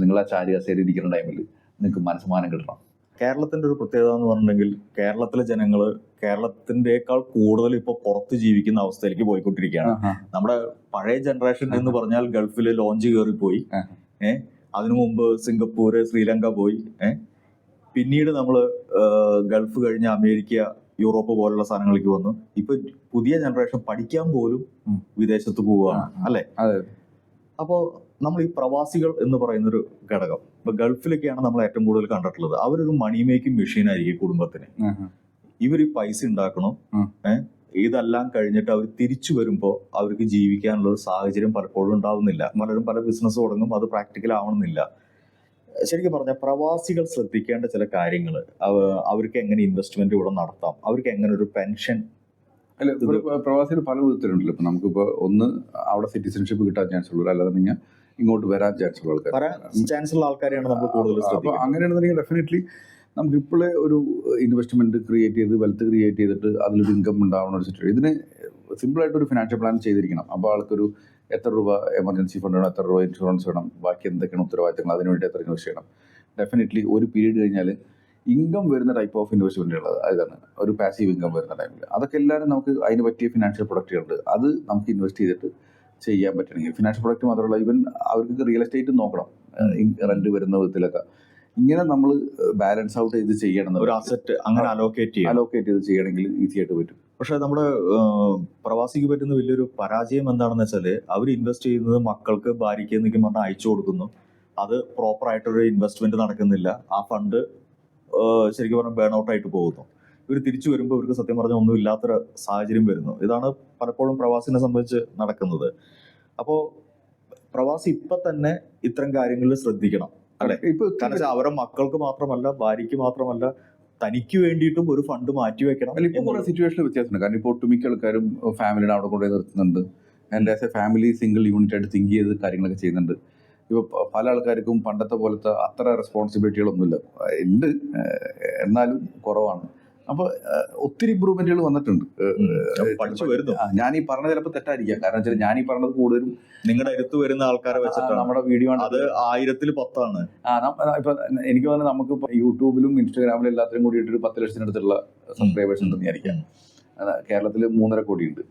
നിങ്ങൾ ആ ചാരി സൈഡിൽ ഇരിക്കുന്ന ടൈമിൽ നിങ്ങൾക്ക് മനസ്സമാനം കിട്ടണം. കേരളത്തിന്റെ ഒരു പ്രത്യേകത എന്ന് പറഞ്ഞിട്ടുണ്ടെങ്കിൽ കേരളത്തിലെ ജനങ്ങൾ കേരളത്തിന്റെക്കാൾ കൂടുതൽ ഇപ്പൊ പുറത്ത് ജീവിക്കുന്ന അവസ്ഥയിലേക്ക് പോയിക്കൊണ്ടിരിക്കുകയാണ്. നമ്മുടെ പഴയ ജനറേഷൻ എന്ന് പറഞ്ഞാൽ ഗൾഫിൽ ലോഞ്ച് കയറി പോയി ഏഹ് അതിനു മുമ്പ് സിംഗപ്പൂര് ശ്രീലങ്ക പോയി. ഏഹ് പിന്നീട് നമ്മൾ ഗൾഫ് കഴിഞ്ഞ അമേരിക്ക യൂറോപ്പ് പോലുള്ള സ്ഥലങ്ങളിലേക്ക് വന്നു. ഇപ്പൊ പുതിയ ജനറേഷൻ പഠിക്കാൻ പോലും വിദേശത്ത് പോവുകയാണ്. അല്ലെ. അപ്പോ നമ്മൾ ഈ പ്രവാസികൾ എന്ന് പറയുന്ന ഒരു ഘടകം. ഇപ്പൊ ഗൾഫിലൊക്കെയാണ് നമ്മൾ ഏറ്റവും കൂടുതൽ കണ്ടിട്ടുള്ളത്. അവരൊരു മണി മേക്കിംഗ് മെഷീൻ ആയിരിക്കും കുടുംബത്തിന്. ഇവർ ഈ പൈസ ഉണ്ടാക്കണം. ഇതെല്ലാം കഴിഞ്ഞിട്ട് അവർ തിരിച്ചു വരുമ്പോൾ അവർക്ക് ജീവിക്കാനുള്ള ഒരു സാഹചര്യം പലപ്പോഴും ഉണ്ടാവുന്നില്ല. പലരും പല ബിസിനസ് തുടങ്ങും അത് പ്രാക്ടിക്കൽ ആവണമെന്നില്ല. ശരിക്കും പറഞ്ഞാൽ പ്രവാസികൾ ശ്രദ്ധിക്കേണ്ട ചില കാര്യങ്ങൾ അവർക്ക് എങ്ങനെ ഇൻവെസ്റ്റ്മെന്റ് ഇവിടെ നടത്താം അവർക്ക് എങ്ങനെ ഒരു പെൻഷൻ അല്ല പ്രവാസികൾ പല വിധത്തിലുണ്ടല്ലോ. ഇപ്പൊ നമുക്കിപ്പോ ഒന്ന് അവിടെ സിറ്റിസൺഷിപ്പ് കിട്ടാൻ ചാൻസ് ഉള്ളൂ. അല്ലാതെ ഇങ്ങോട്ട് വരാൻ ചാൻസ് ഉള്ള ആൾക്കാർ ചാൻസ് ഉള്ള ആൾക്കാരെയാണ് നമ്മൾ കൂടുതൽ അപ്പോൾ അങ്ങനെയാണെന്നുണ്ടെങ്കിൽ ഡെഫിനറ്റ്ലി നമുക്ക് ഇപ്പോഴേ ഒരു ഇൻവെസ്റ്റ്മെന്റ് ക്രിയേറ്റ് ചെയ്ത് വെൽത്ത് ക്രിയേറ്റ് ചെയ്തിട്ട് അതിലൊരു ഇൻകം ഉണ്ടാവുന്ന ഒരു സിറ്റുവേഷൻ ഇതിന് സിമ്പിൾ ആയിട്ട് ഒരു ഫിനാൻഷ്യൽ പ്ലാൻ ചെയ്തിരിക്കണം. അപ്പോൾ ആൾക്കൊരു എത്ര രൂപ എമർജൻസി ഫണ്ട് വേണം എത്ര രൂപ ഇൻഷുറൻസ് വേണം ബാക്കി എന്തൊക്കെയാണ് ഉത്തരവാദിത്തങ്ങൾ അതിന് വേണ്ടി എത്ര ഇൻവെസ്റ്റ് ചെയ്യണം. ഡെഫിനറ്റ്ലി ഒരു പീരീഡ് കഴിഞ്ഞാൽ ഇൻകം വരുന്ന ടൈപ്പ് ഓഫ് ഇൻവെസ്റ്റ്മെന്റ് ഉള്ളത് അതാണ് ഒരു പാസീവ് ഇൻകം വരുന്ന ടൈമിൽ അതൊക്കെ എല്ലാവരും നമുക്ക് അതിന് പറ്റിയ ഫിനാൻഷ്യൽ പ്രൊഡക്റ്റുകളുണ്ട് അത് നമുക്ക് ഇൻവെസ്റ്റ് ചെയ്തിട്ട് ചെയ്യാൻ പറ്റണമെങ്കിൽ. ഫിനാൻഷ്യൽ പ്രൊഡക്റ്റ് മാത്രമല്ല ഈവൻ അവർക്ക് റിയൽ എസ്റ്റേറ്റ് നോക്കണം. റെന്റ് വരുന്ന വിധത്തിലൊക്കെ. ഇങ്ങനെ നമ്മൾ ബാലൻസ് ഔട്ട് ചെയ്ത് ചെയ്യണം. ഒരു അസറ്റ് അങ്ങനെ അലോക്കേറ്റ് അലോക്കേറ്റ് ചെയ്ത് ചെയ്യണമെങ്കിൽ ഈസി ആയിട്ട് പറ്റും. പക്ഷെ നമ്മുടെ പ്രവാസിക്ക് പറ്റുന്ന വലിയൊരു പരാജയം എന്താണെന്ന് വെച്ചാൽ അവർ ഇൻവെസ്റ്റ് ചെയ്യുന്നത് മക്കൾക്ക് ഭാര്യയ്ക്ക് എന്നൊക്കെ പറഞ്ഞാൽ അയച്ചു കൊടുക്കുന്നു. അത് പ്രോപ്പർ ആയിട്ടൊരു ഇൻവെസ്റ്റ്മെന്റ് നടക്കുന്നില്ല. ആ ഫണ്ട് ശരിക്കും പറഞ്ഞാൽ ബേൺ ഔട്ട് ആയിട്ട് പോകുന്നു. ഇവർ തിരിച്ചു വരുമ്പോൾ ഇവർക്ക് സത്യം പറഞ്ഞാൽ ഒന്നും ഇല്ലാത്തൊരു സാഹചര്യം വരുന്നു. ഇതാണ് പലപ്പോഴും പ്രവാസിനെ സംബന്ധിച്ച് നടക്കുന്നത്. അപ്പോൾ പ്രവാസി ഇപ്പൊ തന്നെ ഇത്തരം കാര്യങ്ങളിൽ ശ്രദ്ധിക്കണം. അല്ലെ? ഇപ്പൊ അവരുടെ മക്കൾക്ക് മാത്രമല്ല ഭാര്യയ്ക്ക് മാത്രമല്ല തനിക്ക് വേണ്ടിയിട്ടും ഒരു ഫണ്ട് മാറ്റി വെക്കണം അല്ല ഇപ്പൊ കുറെ സിറ്റുവേഷൻ വ്യത്യാസമുണ്ട്. കാരണം ഇപ്പോൾ ഒട്ടുമിക്ക ആൾക്കാരും ഫാമിലിയുടെ അവിടെ കൊണ്ടുപോയി നിർത്തുന്നുണ്ട്. And as a family single unit ആയിട്ട് തിങ്ക് ചെയ്ത് കാര്യങ്ങളൊക്കെ ചെയ്യുന്നുണ്ട്. ഇപ്പോൾ പല ആൾക്കാർക്കും പണ്ടത്തെ പോലത്തെ അത്ര റെസ്പോൺസിബിലിറ്റികളൊന്നുമില്ല ഉണ്ട്. എന്നാലും കുറവാണ്. അപ്പോൾ ഒത്തിരി ഇമ്പ്രൂവ്മെന്റുകൾ വന്നിട്ടുണ്ട്. പഠിച്ചു വരുന്നു. ഞാൻ ഈ പറഞ്ഞത് ചിലപ്പോൾ തെറ്റായിരിക്കാം. കാരണം വെച്ചാൽ ഞാൻ ഈ പറഞ്ഞത് കൂടുതലും നിങ്ങളുടെ അടുത്ത് വരുന്ന ആൾക്കാരെ ആ, വെച്ചിട്ടാണ്. നമ്മുടെ വീഡിയോ ആണ്. അത് ആയിരത്തിൽ പത്താണ്. ഇപ്പൊ എനിക്ക് തോന്നുന്നത് നമുക്ക് യൂട്യൂബിലും ഇൻസ്റ്റാഗ്രാമിലും എല്ലാത്തിലും കൂടിയിട്ട് ഒരു പത്ത് ലക്ഷത്തിനടുത്തുള്ള സബ്സ്ക്രൈബേഴ്സ് ഉണ്ടെന്ന് വിചാരിക്കാം. കേരളത്തിൽ മൂന്നര കോടിയുണ്ട്.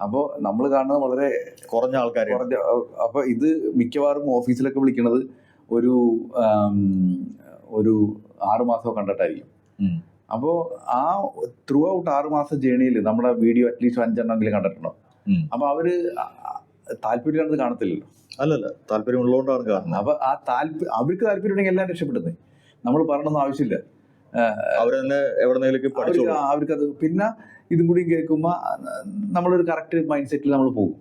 അപ്പോൾ നമ്മൾ കാണുന്നത് വളരെ കുറഞ്ഞ ആൾക്കാർ കുറഞ്ഞ അപ്പോൾ ഇത് മിക്കവാറും ഓഫീസിലൊക്കെ വിളിക്കുന്നത് ഒരു ഒരു ആറ് മാസം കണ്ടിട്ടായിരിക്കും. അപ്പോൾ ആ ത്രൂ ഔട്ട് ആറ് മാസം ജേണിയിൽ നമ്മുടെ വീഡിയോ അറ്റ്ലീസ്റ്റ് അഞ്ചെണ്ണമെങ്കിലും കണ്ടിട്ടുണ്ടോ? അപ്പോൾ അപ്പൊ അവർ താല്പര്യം കാണത്തില്ലല്ലോ. അല്ലല്ല താല്പര്യം ഉള്ളതുകൊണ്ടാണ് കാണുന്നത്. അപ്പൊ ആ താല്പര്യം അവർക്ക് താല്പര്യം ഉണ്ടെങ്കിൽ എല്ലാം രക്ഷപ്പെടുന്നത് നമ്മൾ പറയണമെന്ന് ആവശ്യമില്ല. അവരെന്നെ എവിടെന്നെങ്കിലും അവർക്കത് പിന്നെ ഇതും കൂടി കേൾക്കുമ്പോൾ നമ്മളൊരു കറക്റ്റ് മൈൻഡ് സെറ്റിൽ നമ്മൾ പോകും.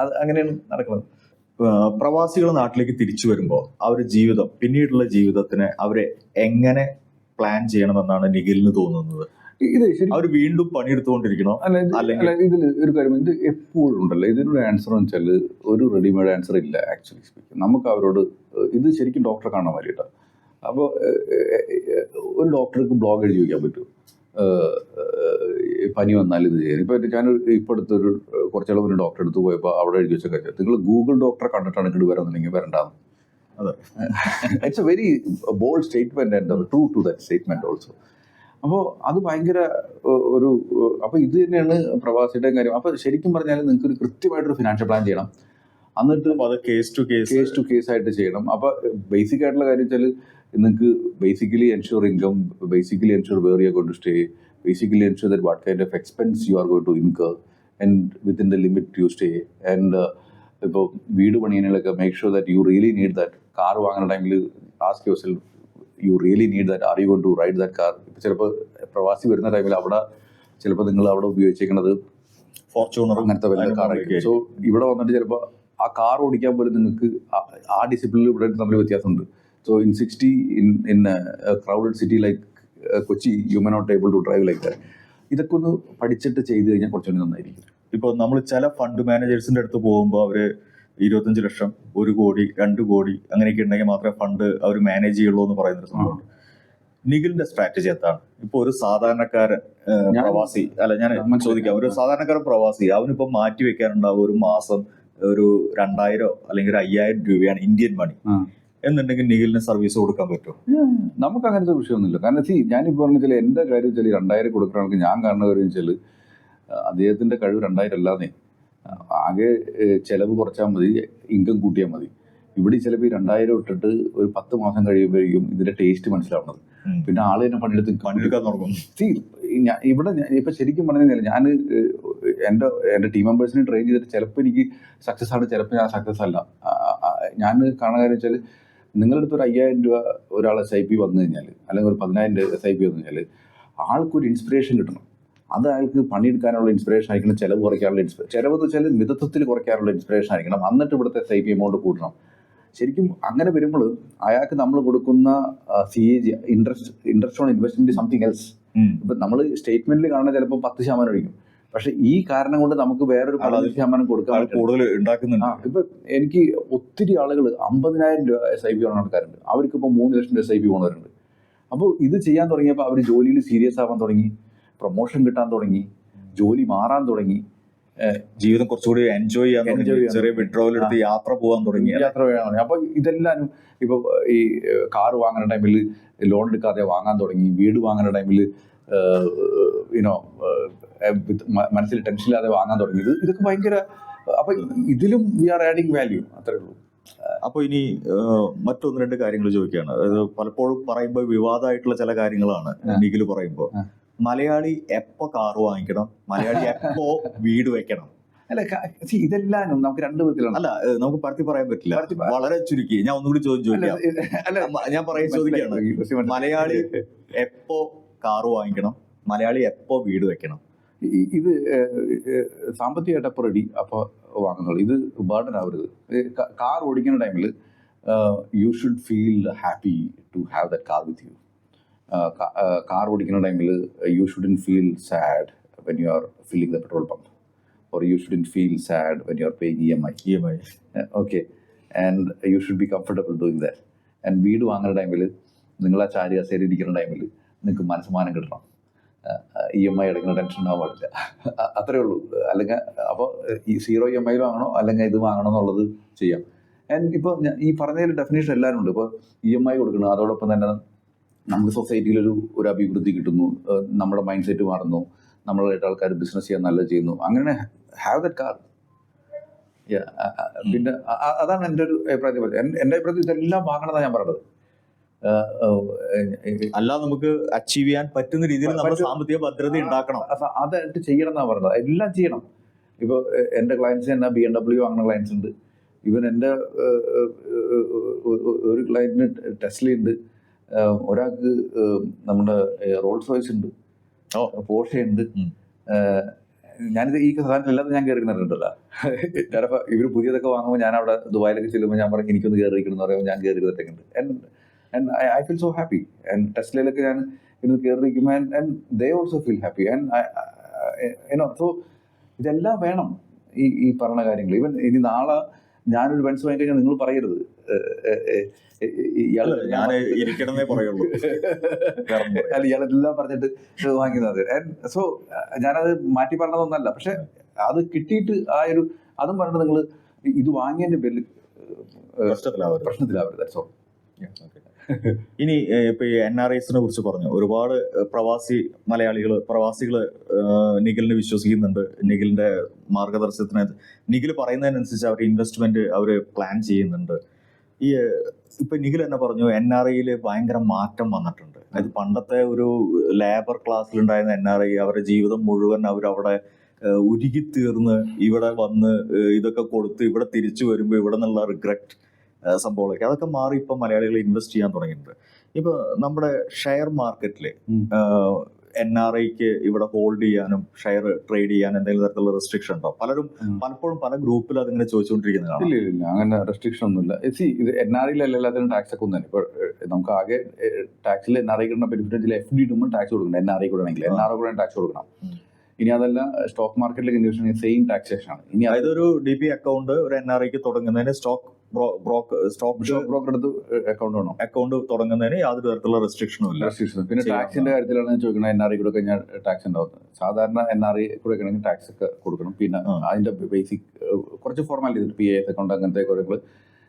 അത് അങ്ങനെയാണ് നടക്കുന്നത്. പ്രവാസികൾ നാട്ടിലേക്ക് തിരിച്ചു വരുമ്പോൾ അവരുടെ ജീവിതം പിന്നീടുള്ള ജീവിതത്തിനെ അവരെ എങ്ങനെ പ്ലാൻ ചെയ്യണമെന്നാണ് നിഖിലിന് തോന്നുന്നത്. ഇത് ശരി അവർ വീണ്ടും പണിയെടുത്തുകൊണ്ടിരിക്കണോ? അല്ല ഇതിൽ ഒരു കാര്യം ഇത് എപ്പോഴും ഉണ്ടല്ലോ. ഇതിനൊരു ആൻസർ എന്ന് വെച്ചാൽ ഒരു റെഡിമെയ്ഡ് ആൻസർ ഇല്ല ആക്ച്വലി സ്പീക്കിംഗ് നമുക്ക് അവരോട് ഇത് ശരിക്കും ഡോക്ടറെ കാണാൻ വേണ്ടിയിട്ടാ. അപ്പോൾ ഒരു ഡോക്ടർക്ക് ബ്ലോഗ് എഴുതി വയ്ക്കാൻ പറ്റും. പനി വന്നാൽ ഇത് ചെയ്യാൻ. ഇപ്പോൾ ഞാൻ ഇപ്പോൾ അടുത്തൊരു കുറച്ചാളും ഒരു ഡോക്ടറെ അടുത്ത് പോയപ്പോൾ അവിടെ എഴുതി വെച്ച കാര്യം. നിങ്ങൾ ഗൂഗിൾ ഡോക്ടറെ കണ്ടിട്ടാണ് ഇങ്ങോട്ട് വരാമെന്നുണ്ടെങ്കിൽ വരണ്ടാന്ന്. It's a very bold statement and true to that statement also അപ്പോൾ അത് ഭയങ്കര ഒരു അപ്പോൾ അപ്പൊ ഇത് തന്നെയാണ് പ്രവാസിയുടെ കാര്യം. അപ്പൊ ശരിക്കും പറഞ്ഞാൽ നിങ്ങൾക്ക് ഒരു കൃത്യമായിട്ടൊരു ഫിനാൻഷ്യൽ പ്ലാൻ ചെയ്യണം. എന്നിട്ട് അത് case to case case to case ആയിട്ട് ചെയ്യണം. അപ്പൊ ബേസിക് ആയിട്ടുള്ള കാര്യം വെച്ചാൽ നിങ്ങൾക്ക് basically ensure income basically ensure where you going to stay basically ensure that what kind of expense you are going to incur and within the limit you stay and ഇപ്പോൾ വീട് പണിയാനൊക്കെ make sure that you really need that car വാങ്ങുന്ന ടൈമിൽ ask yourself you really need that are you gonna to ride that car ഇപ്പോൾ ചിലപ്പോൾ പ്രവാസി വരുന്ന ടൈമിൽ അവിടെ ചിലപ്പോൾ നിങ്ങൾ അവിടെ ഉപയോഗിച്ചേക്കുന്നത് ഫോർച്യൂണർ അങ്ങനത്തെ വല്ല കാറായിരിക്കും സോ ഇവിടെ വന്നിട്ട് ചിലപ്പോൾ ആ കാർ ഓടിക്കാൻ പോലും നിങ്ങൾക്ക് ആ- ഡിസിപ്ലിനിൽ ഇവിടെ തമ്മിൽ വ്യത്യാസമുണ്ട്. So in sixty in in crowded city like Kochi you may not able to drive like that ഇതൊക്കെ ഒന്ന് പഠിച്ചിട്ട് ചെയ്ത് കഴിഞ്ഞാൽ കുറച്ചുകൂടി നന്നായിരിക്കും. ഇപ്പൊ നമ്മൾ ചില ഫണ്ട് മാനേജേഴ്സിന്റെ അടുത്ത് പോകുമ്പോൾ അവർ ഇരുപത്തഞ്ച് ലക്ഷം ഒരു കോടി രണ്ട് കോടി അങ്ങനെയൊക്കെ ഉണ്ടെങ്കിൽ മാത്രമേ ഫണ്ട് അവർ മാനേജ് ചെയ്യുള്ളൂ എന്ന് പറയുന്ന സംഭവമുണ്ട്. നിഖിലിന്റെ സ്ട്രാറ്റജി എന്താണ്? ഇപ്പൊ ഒരു സാധാരണക്കാരൻ പ്രവാസി അല്ല ഞാൻ ചോദിക്കാം. ഒരു സാധാരണക്കാരൻ പ്രവാസി അവനിപ്പോ മാറ്റി വെക്കാനുണ്ടാവും ഒരു മാസം ഒരു രണ്ടായിരോ അല്ലെങ്കിൽ ഒരു അയ്യായിരം രൂപയാണ് ഇന്ത്യൻ മണി എന്നുണ്ടെങ്കിൽ നിഖിലിന് സർവീസ് കൊടുക്കാൻ പറ്റും നമുക്ക് അങ്ങനത്തെ വിഷയമൊന്നുമില്ല. കാരണം സി ഞാനിപ്പോൾ പറഞ്ഞ ചില എന്റെ കാര്യം വെച്ചാൽ രണ്ടായിരം കൊടുക്കണമെങ്കിൽ ഞാൻ കാണുന്ന കാര്യം വെച്ചാൽ അദ്ദേഹത്തിന്റെ കഴിവ് രണ്ടായിരം അല്ലാതെ ആകെ ചെലവ് കുറച്ചാൽ മതി ഇൻകം കൂട്ടിയാൽ മതി. ഇവിടെ ചിലപ്പോൾ ഈ രണ്ടായിരം ഇട്ടിട്ട് ഒരു പത്ത് മാസം കഴിയുമ്പോഴേക്കും ഇതിന്റെ ടേസ്റ്റ് മനസ്സിലാവുന്നത്. പിന്നെ ആൾ തന്നെ പണിയെടുത്ത് പണിയെടുക്കാൻ തുടങ്ങും. ഇവിടെ ഇപ്പൊ ശരിക്കും പറഞ്ഞാൽ ഞാൻ എന്റെ എന്റെ ടീം മെമ്പേഴ്സിനെ ട്രെയിൻ ചെയ്തിട്ട് ചിലപ്പോൾ എനിക്ക് സക്സസ് ആണ് ചിലപ്പോൾ ഞാൻ സക്സസ് അല്ല. ഞാൻ കാണുന്ന കാര്യം വെച്ചാൽ നിങ്ങളുടെ അടുത്ത് ഒരു അയ്യായിരം രൂപ ഒരാൾ എസ് ഐ പി വന്നു കഴിഞ്ഞാൽ അല്ലെങ്കിൽ ഒരു പതിനായിരം രൂപ എസ് ഐ പി വന്നു കഴിഞ്ഞാൽ ആൾക്കൊരു ഇൻസ്പിറേഷൻ കിട്ടണം. അത് അയാൾക്ക് പണിയെടുക്കാനുള്ള ഇൻസ്പിറേഷൻ ആയിരിക്കണം ചിലവ് കുറയ്ക്കാനുള്ള ഇൻസ്പിറേഷൻ ചിലവ് എന്ന് വെച്ചാൽ മിതത്വത്തിൽ കുറയ്ക്കാനുള്ള ഇൻസ്പിറേഷൻ ആയിരിക്കണം. എന്നിട്ട് ഇവിടുത്തെ ഐ പി എമൗണ്ട് കൂട്ടണം. ശരിക്കും അങ്ങനെ വരുമ്പോൾ അയാൾക്ക് നമ്മൾ കൊടുക്കുന്ന C A G interest interest on investment something else. ഇപ്പൊ നമ്മൾ സ്റ്റേറ്റ്മെന്റിൽ കാണുന്ന ചിലപ്പോൾ പത്ത് ശതമാനം ഒഴിക്കും. പക്ഷെ ഈ കാരണം കൊണ്ട് നമുക്ക് വേറൊരു പതിനഞ്ച് ശതമാനം കൊടുക്കാൻ കൂടുതൽ ഉണ്ടാക്കുന്നുണ്ട്. ഇപ്പൊ എനിക്ക് ഒത്തിരി ആളുകൾ അമ്പതിനായിരം രൂപ എസ് ഐ പി ഉള്ള ആൾക്കാരുണ്ട് അവർക്ക് ഇപ്പോൾ മൂന്ന് ലക്ഷം രൂപ എസ് ഐ പി പോകുന്നവരുണ്ട് അപ്പോൾ ഇത് ചെയ്യാൻ തുടങ്ങിയപ്പോൾ അവർ ജോലിയിൽ സീരിയസ് ആവാൻ തുടങ്ങി. പ്രൊമോഷൻ കിട്ടാൻ തുടങ്ങി ജോലി മാറാൻ തുടങ്ങി ജീവിതം കുറച്ചുകൂടി എൻജോയ് ചെയ്യാൻ തുടങ്ങി ചെറിയ വിഡ്രോവൽ എടുത്ത് യാത്ര പോകാൻ തുടങ്ങി യാത്ര പോകാൻ തുടങ്ങി. അപ്പോൾ ഇതെല്ലാം ഇപ്പോൾ ഈ കാർ വാങ്ങുന്ന ടൈമിൽ ലോൺ എടുക്കാതെ വാങ്ങാൻ തുടങ്ങി വീട് വാങ്ങുന്ന ടൈമിൽ യുനോ മനസ്സിൽ ടെൻഷൻ ഇല്ലാതെ വാങ്ങാൻ തുടങ്ങി. ഇത് ഇതൊക്കെ ഭയങ്കര അപ്പൊ ഇതിലും വി ആർ ആഡിങ് വാല്യൂ അത്രേ ഉള്ളൂ. അപ്പൊ ഇനി മറ്റൊന്ന് രണ്ട് കാര്യങ്ങൾ ചോദിക്കുകയാണ്. അതായത് പലപ്പോഴും പറയുമ്പോൾ വിവാദമായിട്ടുള്ള ചില കാര്യങ്ങളാണ്. നിഖിൽ പറയുമ്പോൾ. മലയാളി എപ്പോ കാറ് വാങ്ങിക്കണം? മലയാളി എപ്പോ വീട് വെക്കണം? അല്ല ഇതെല്ലാം നമുക്ക് രണ്ട് വിധത്തിലാണ്. അല്ല നമുക്ക് പറത്തി പറയാൻ പറ്റില്ല. വളരെ ചുരുക്കി. ഞാൻ ഒന്നുകൂടി ചോദ്യം ചോദിക്കാം. അല്ല ഞാൻ പറയാൻ ചോദിക്കുകയാണ്. മനസ്സിലായി. മലയാളി എപ്പോ കാറ് വാങ്ങിക്കണം? മലയാളി എപ്പോ വീട് വെക്കണം? ഇത് സാമ്പത്തികമായിട്ട് അപ്പോൾ റെഡി അപ്പോൾ വാങ്ങുന്നുള്ളൂ. ഇത് ബേർഡൻ ആവരുത്. കാർ ഓടിക്കുന്ന ടൈമിൽ you should feel happy to have the car with you car ഓടിക്കുന്ന ടൈമിൽ you shouldn't feel sad when you are filling the petrol pump or you shouldn't feel sad when you are paying E M I E M I okay and you should be comfortable doing that and വീട് വാങ്ങുന്ന ടൈമിൽ നിങ്ങൾ ആ ചാരി കസേര ഇരിക്കുന്ന ടൈമിൽ നിങ്ങൾക്ക് മനസ്സമാനം കിട്ടണം. ഇ എം ഐ അടയ്ക്കുന്ന ടെൻഷൻ ഉണ്ടാവാൻ പാടില്ല. അത്രേ ഉള്ളൂ. അല്ലെങ്കിൽ അപ്പോൾ ഈ സീറോ ഇ എം ഐ വാങ്ങണോ അല്ലെങ്കിൽ ഇത് വാങ്ങണോ എന്നുള്ളത് ചെയ്യാം. ആൻഡ് ഇപ്പോൾ ഈ പറഞ്ഞതിൽ ഡെഫിനേഷൻ എല്ലാവരും ഉണ്ട് ഇപ്പോൾ ഇ എം ഐ കൊടുക്കണം അതോടൊപ്പം തന്നെ നമുക്ക് സൊസൈറ്റിയിൽ ഒരു ഒരു അഭിവൃദ്ധി കിട്ടുന്നു നമ്മുടെ മൈൻഡ് സെറ്റ് മാറുന്നു. നമ്മളായിട്ട് ആൾക്കാർ ബിസിനസ് ചെയ്യാൻ നല്ലത് ചെയ്യുന്നു. അങ്ങനെ ഹാവ് ദറ്റ് കാർ പിന്നെ അതാണ് എന്റെ ഒരു അഭിപ്രായത്തിൽ എന്റെ അഭിപ്രായത്തിൽ ഇതെല്ലാം വാങ്ങണമെന്നാണ് ഞാൻ പറഞ്ഞത്. അല്ല നമുക്ക് അച്ചീവ് ചെയ്യാൻ പറ്റുന്ന രീതിയിൽ നമ്മൾ. സാമ്പത്തിക ഭദ്രത ഉണ്ടാക്കണം. അതായിട്ട് ചെയ്യണം എന്നാണ് പറഞ്ഞത്. എല്ലാം ചെയ്യണം. ഇപ്പോൾ എന്റെ ക്ലയൻസ് തന്നെ ബി എം ഡബ്ല്യു വാങ്ങുന്ന ക്ലയൻസ് ഉണ്ട്. ഇവൻ എന്റെ ഒരു ക്ലയന്റിന് ടെസ്ല ഉണ്ട് ഒരാൾക്ക് നമ്മുടെ റോൾസ് റോയ്സ് ഉണ്ട്. പോർഷ ഉണ്ട്. ഞാനിത് ഈ സാധനം എല്ലാം ഞാൻ കയറിക്കുന്നുണ്ടല്ലോ ഞാനപ്പോൾ ഇവർ പുതിയതൊക്കെ വാങ്ങുമ്പോൾ ഞാൻ അവിടെ ദുബായിലൊക്കെ ചെല്ലുമ്പോൾ ഞാൻ പറയും എനിക്കൊന്ന് കയറിയിരിക്കണം എന്ന് പറയുമ്പോൾ ഞാൻ കയറി ഇരുന്നിട്ടൊക്കെ ഉണ്ട് and I feel so happy and ടെസ്റ്റിലൊക്കെ ഞാൻ ഇന്ന് കയറിയിരിക്കുമ്പോൾ and and they also feel happy and so ഇതെല്ലാം വേണം ഈ ഈ പറഞ്ഞ കാര്യങ്ങൾ. ഇവൻ ഇനി നാളെ ഞാനൊരു പെൻസ് വാങ്ങി കഴിഞ്ഞാൽ നിങ്ങൾ പറയരുത്. ഇയാൾ ഞാൻ ഇരിക്കണമെന്നേ പറയുള്ളൂ. അല്ല ഇയാളെല്ലാം പറഞ്ഞിട്ട് വാങ്ങിക്കുന്നത് സോ ഞാനത് മാറ്റി പറഞ്ഞതൊന്നല്ല. പക്ഷെ അത് കിട്ടിയിട്ട് ആ ഒരു അതും പറഞ്ഞിട്ട് നിങ്ങൾ ഇത് വാങ്ങിയതിന്റെ പേരിൽ പ്രശ്നത്തിലാവരുത്. പ്രശ്നത്തിലാവരുത്. So all. ഇനി ഇപ്പൊ ഈ എൻ ആർ ഐസിനെ കുറിച്ച് പറഞ്ഞു. ഒരുപാട് പ്രവാസി മലയാളികൾ പ്രവാസികൾ ഏഹ്, നിഖിലിനെ വിശ്വസിക്കുന്നുണ്ട്. നിഖിലിന്റെ മാർഗദർശനത്തിന് നിഖിൽ പറയുന്നതിനനുസരിച്ച് അവർ ഇൻവെസ്റ്റ്മെന്റ് അവർ പ്ലാൻ ചെയ്യുന്നുണ്ട്. ഈ ഇപ്പൊ നിഖിൽ തന്നെ പറഞ്ഞു എൻ ആർ ഐയിൽ ഭയങ്കര മാറ്റം വന്നിട്ടുണ്ട്. അതായത് പണ്ടത്തെ ഒരു ലേബർ ക്ലാസ്സിൽ ഉണ്ടായിരുന്ന എൻ ആർ ഐ അവരുടെ ജീവിതം മുഴുവൻ അവരവിടെ ഉരുകി തീർന്ന് ഇവിടെ വന്ന് ഇതൊക്കെ കൊടുത്ത് ഇവിടെ തിരിച്ചു വരുമ്പോൾ ഇവിടെ നിന്നുള്ള റിഗ്രറ്റ് സംഭവങ്ങളൊക്കെ. അതൊക്കെ മാറി ഇപ്പൊ മലയാളികൾ ഇൻവെസ്റ്റ് ചെയ്യാൻ തുടങ്ങിയിട്ടുണ്ട്. ഇപ്പൊ നമ്മുടെ ഷെയർ മാർക്കറ്റിൽ. എൻ ആർ ഐക്ക് ഇവിടെ ഹോൾഡ് ചെയ്യാനും ഷെയർ ട്രേഡ് ചെയ്യാനും എന്തെങ്കിലും തരത്തിലുള്ള റെസ്ട്രിക്ഷൻ ഉണ്ടോ? പലരും പലപ്പോഴും പല ഗ്രൂപ്പിൽ അതിങ്ങനെ ചോദിച്ചുകൊണ്ടിരിക്കുന്നതാണ് ഇല്ല ഇല്ല, അങ്ങനെ റെസ്ട്രിക്ഷൻ ഒന്നുമില്ല. സി ഇത് എൻ ആർ ഐയിൽ എല്ലാത്തിനും ടാക്സ് ഒക്കെ ഒന്നും ഇപ്പോൾ നമുക്ക് ആകെ ടാക്സിൽ എൻ ആർ ഐ കിട്ടുന്ന ബെനിഫിറ്റ് എഫ് ഡി ഇടുമ്പോൾ ടാക്സ് കൊടുക്കണം. എൻ ആർ ഐ കൂടെ ആണെങ്കിൽ എൻ ആർ ഐ കൂടെ ടാക്സ് കൊടുക്കണം. ഇനി അതല്ല സ്റ്റോക്ക് മാർക്കറ്റിലേക്ക് ഇൻവെസ്റ്റ് ചെയ്യുന്ന സെയിം ടാക്സേഷൻ ആണ്. ഇനി അതായത് ഒരു ഡി പി അക്കൗണ്ട് ഒരു എൻ ആർ ഐക്ക് തുടങ്ങുന്നതിന് സ്റ്റോക്ക് ബ്രോക്കർ അടുത്ത് അക്കൗണ്ട് വേണം? അക്കൗണ്ട് തുടങ്ങുന്നതിന് യാതൊരു തരത്തിലുള്ള റെസ്ട്രിക്ഷനും ഇല്ല. പിന്നെ ടാക്സിന്റെ കാര്യത്തിലാണ് ചോദിക്കുന്നത് എൻ ആർ ഐ കൂടെ കഴിഞ്ഞാൽ ടാക്സ് ഉണ്ടാവുന്നത്. സാധാരണ എൻ ആർ ഐ കൂടെ ആണെങ്കിൽ ടാക്സ് ഒക്കെ കൊടുക്കണം. പിന്നെ. അതിന്റെ ബേസിക് കുറച്ച് formality P I S account അങ്ങനത്തെ കാര്യങ്ങൾ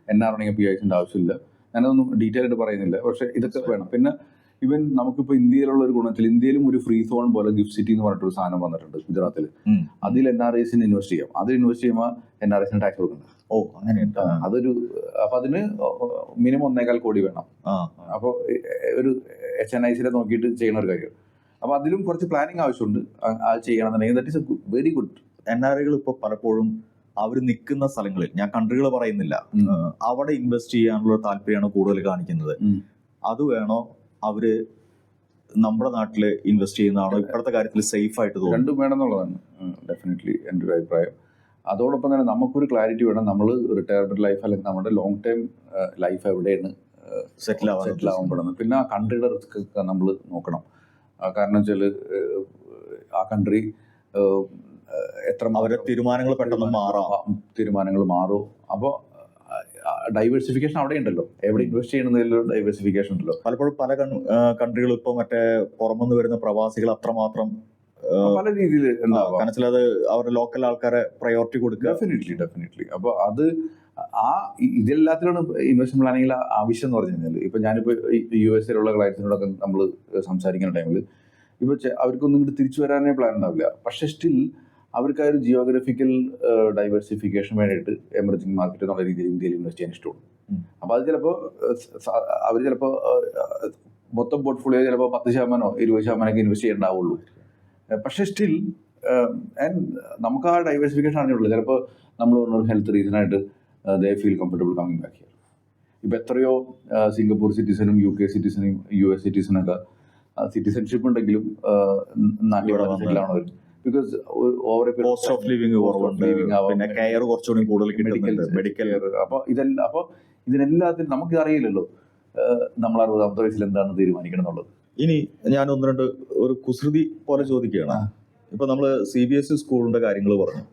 എൻ ആർ ആണെങ്കിൽ പി ഐസിന്റെ ആവശ്യമില്ല. ഞാനതൊന്നും ഡീറ്റെയിൽ ആയിട്ട് പറയുന്നില്ല. പക്ഷെ ഇതൊക്കെ വേണം. പിന്നെ ഇവൻ നമുക്കിപ്പോൾ ഇന്ത്യയിലുള്ള ഒരു ഗുണത്തിൽ ഇന്ത്യയിലും ഒരു ഫ്രീ സോൺ പോലെ ഗിഫ്റ്റ് സിറ്റി എന്ന് പറഞ്ഞിട്ടൊരു സാധനം വന്നിട്ടുണ്ട് ഗുജറാത്തിൽ അതിൽ എൻ ആർ ഐസിന് ഇൻവെസ്റ്റ് ചെയ്യാം. അതിൽ ഇൻവെസ്റ്റ് ചെയ്യുമ്പോൾ എൻ ആർ ഐസിന് ടാക്സ് കൊടുക്കണ്ട. ഓ അങ്ങനെയുണ്ട്. അതൊരു അപ്പൊ അതിന് മിനിമം ഒന്നേകാൽ കോടി വേണം. അപ്പൊ അപ്പോൾ ഒരു എച്ച് എൻ ഐ സിനെ നോക്കിയിട്ട് ചെയ്യുന്ന ഒരു കാര്യം. അപ്പൊ അതിലും കുറച്ച് പ്ലാനിങ് ആവശ്യമുണ്ട്. അത് ചെയ്യണമെന്നുണ്ടെങ്കിൽ that is very good N R ഐകൾ ഇപ്പൊ പലപ്പോഴും അവർ നിൽക്കുന്ന സ്ഥലങ്ങളിൽ ഞാൻ കൺട്രികൾ പറയുന്നില്ല അവിടെ ഇൻവെസ്റ്റ് ചെയ്യാനുള്ള താല്പര്യമാണ് കൂടുതൽ കാണിക്കുന്നത്. അത് വേണോ അവർ നമ്മുടെ നാട്ടിൽ ഇൻവെസ്റ്റ് ചെയ്യുന്നതാണോ? ഇപ്പോഴത്തെ കാര്യത്തിൽ സേഫ് ആയിട്ട് തോന്നുന്നു. രണ്ടും വേണമെന്നുള്ളതാണ് ഡെഫിനറ്റ്ലി എന്റെ ഒരു അഭിപ്രായം. അതോടൊപ്പം തന്നെ നമുക്കൊരു ക്ലാരിറ്റി വേണം. നമ്മൾ റിട്ടയർമെന്റ് ലൈഫ് അല്ലെങ്കിൽ നമ്മുടെ ലോങ് ടൈം ലൈഫ് എവിടെയാണ് സെറ്റിൽ ആവാൻ സെറ്റിൽ ആവാൻ പെടുന്നത്. പിന്നെ ആ കൺട്രിയുടെ റിസ്ക് നമ്മൾ നോക്കണം. കാരണം വെച്ചാൽ ആ കൺട്രി എത്ര അവരെ തീരുമാനങ്ങൾ പെട്ടെന്ന് മാറാം. തീരുമാനങ്ങൾ മാറും. അപ്പോൾ ഡൈവേഴ്സിഫിക്കേഷൻ അവിടെ ഉണ്ടല്ലോ. എവിടെ ഇൻവെസ്റ്റ് ചെയ്യണമെന്നതിലും ഡൈവേഴ്സിഫിക്കേഷൻ ഉണ്ടല്ലോ. പലപ്പോഴും പല കൺട്രികളും ഇപ്പോൾ മറ്റേ പുറമെന്ന് വരുന്ന പ്രവാസികൾ അത്രമാത്രം പല രീതിയിൽ ഉണ്ടാവാം. അത് അവരുടെ ലോക്കൽ ആൾക്കാരെ പ്രയോറിറ്റി കൊടുക്കുക. ഡെഫിനറ്റ്ലി ഡെഫിനറ്റ്ലി അപ്പോൾ അത് ആ ഇതെല്ലാത്തിലാണ് ഇൻവെസ്റ്റ്മെന്റ് പ്ലാനിങ്ങിൽ ആവശ്യം എന്ന് പറഞ്ഞു കഴിഞ്ഞാൽ ഇപ്പൊ ഞാനിപ്പോ യു എസ് എയിലുള്ള ക്ലയൻസിനോടൊക്കെ നമ്മൾ സംസാരിക്കുന്ന ടൈമിൽ ഇപ്പൊ അവർക്കൊന്നും ഇങ്ങോട്ട് തിരിച്ചു വരാനേ പ്ലാൻ ഉണ്ടാവില്ല. പക്ഷെ സ്റ്റിൽ അവർക്ക് ആ ഒരു ജിയോഗ്രഫിക്കൽ ഡൈവേഴ്സിഫിക്കേഷൻ വേണ്ടിയിട്ട് എമർജിംഗ് മാർക്കറ്റ് എന്നുള്ള രീതിയിൽ ഇന്ത്യയിൽ ഇൻവെസ്റ്റ് ചെയ്യാൻ ഇഷ്ടമുള്ളൂ അപ്പൊ അപ്പോൾ അത് ചിലപ്പോൾ അവർ ചിലപ്പോൾ മൊത്തം പോർട്ട്ഫോളിയോ ചിലപ്പോൾ പത്ത് ശതമാനോ ഇരുപത് ശതമാനമൊക്കെ ഇൻവെസ്റ്റ് ചെയ്യണ്ടാവുള്ളൂ. പക്ഷേ സ്റ്റിൽ ആൻഡ് നമുക്ക് ആ ഡൈവേഴ്സിഫിക്കേഷൻ അറിഞ്ഞുള്ളൂ ചിലപ്പോൾ നമ്മൾ പറഞ്ഞൊരു health റീസണായിട്ട് they feel comfortable coming back here ഇപ്പം എത്രയോ സിംഗപ്പൂർ സിറ്റിസനും യു കെ സിറ്റിസനും യു എസ് സിറ്റിസനൊക്കെ സിറ്റിസൺഷിപ്പ് ഉണ്ടെങ്കിലും സെറ്റിലാണ് because over cost of living കുറവുണ്ട്. പിന്നെ കെയർ കുറച്ചുകൂടി കൂടുതൽ കിട്ടുന്നുണ്ട്. മെഡിക്കൽ അപ്പോൾ ഇതെല്ലാം അപ്പോൾ ഇതിനെല്ലാത്തിനും നമുക്ക് അറിയില്ലല്ലോ. നമ്മൾ അറുപതാമത്തെ വയസ്സിൽ എന്താണ് തീരുമാനിക്കണം എന്നുള്ളത് ഇനി ഞാൻ ഒന്ന് രണ്ട് ഒരു കുസൃതി പോലെ ചോദിക്കുകയാണ്. ഇപ്പൊ നമ്മൾ സി ബി എസ് ഇ സ്കൂളിന്റെ കാര്യങ്ങൾ പറഞ്ഞു.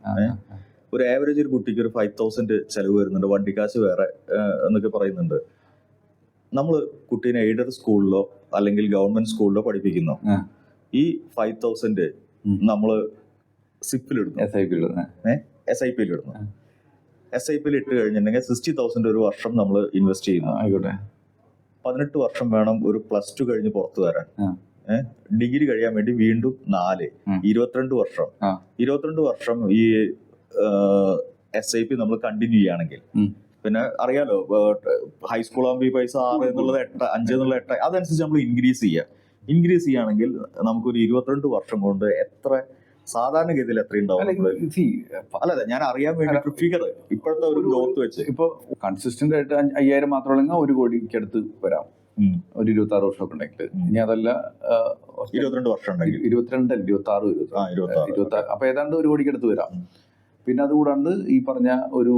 ഒരു ആവറേജ് ഒരു കുട്ടിക്ക് ഒരു ഫൈവ് തൗസൻഡ് ചെലവ് വരുന്നുണ്ട് വണ്ടി കാശ് വേറെ എന്നൊക്കെ പറയുന്നുണ്ട്. നമ്മൾ കുട്ടീനെ എയ്ഡഡ് സ്കൂളിലോ അല്ലെങ്കിൽ ഗവൺമെന്റ് സ്കൂളിലോ പഠിപ്പിക്കുന്നു. ഈ ഫൈവ് തൗസൻഡ്. നമ്മൾ സിപ്പിലിടുന്നു. S I P S I പിയിൽ ഇടുന്നു. എസ് ഐ പിയിൽ ഇട്ട് കഴിഞ്ഞിട്ടുണ്ടെങ്കിൽ സിക്സ്റ്റി തൗസൻഡ് ഒരു വർഷം നമ്മൾ ഇൻവെസ്റ്റ് ചെയ്യുന്നു. ആയിക്കോട്ടെ. പതിനെട്ട് വർഷം വേണം ഒരു പ്ലസ് ടു കഴിഞ്ഞ് പുറത്തു വരാൻ. ഡിഗ്രി കഴിയാൻ വേണ്ടി വീണ്ടും നാല്. ഇരുപത്തിരണ്ട് വർഷം. ഇരുപത്തിരണ്ട് വർഷം ഈ എസ് ഐ പി നമ്മൾ കണ്ടിന്യൂ ചെയ്യുകയാണെങ്കിൽ. പിന്നെ അറിയാലോ ഹൈസ്കൂൾ ആകുമ്പോൾ ഈ പൈസ ആറ് എന്നുള്ളത് എട്ട് അഞ്ച് എന്നുള്ള എട്ട് അതനുസരിച്ച് നമ്മൾ ഇൻക്രീസ് ചെയ്യുക. ഇൻക്രീസ് ചെയ്യുകയാണെങ്കിൽ നമുക്കൊരു ഇരുപത്തിരണ്ട് വർഷം കൊണ്ട് എത്ര സാധാരണഗതിയിൽ എത്ര ഉണ്ടാവും അല്ല ഞാൻ അറിയാൻ വേണ്ടി ഫിഗർ ഇപ്പോഴത്തെ ഒരു ഗ്രോത്ത് വെച്ച്. ഇപ്പൊ കൺസിസ്റ്റന്റ് ആയിട്ട് അയ്യായിരം മാത്രമല്ലെങ്കിൽ ഒരു കോടിക്ക് അടുത്ത് വരാം. ഒരു ഇരുപത്തി ആറ് വർഷമൊക്കെ ഉണ്ടെങ്കിൽ ഇനി അതല്ല ഇരുപത്തിരണ്ട് വർഷം ഉണ്ടെങ്കിൽ. ഇരുപത്തിരണ്ട് അല്ല ഇരുപത്തി ആറ് ഇരുപത്തി ആറ് അപ്പൊ ഏതാണ്ട് ഒരു കോടിക്ക് അടുത്ത് വരാം. പിന്നെ അതുകൂടാണ്ട് ഈ പറഞ്ഞ ഒരു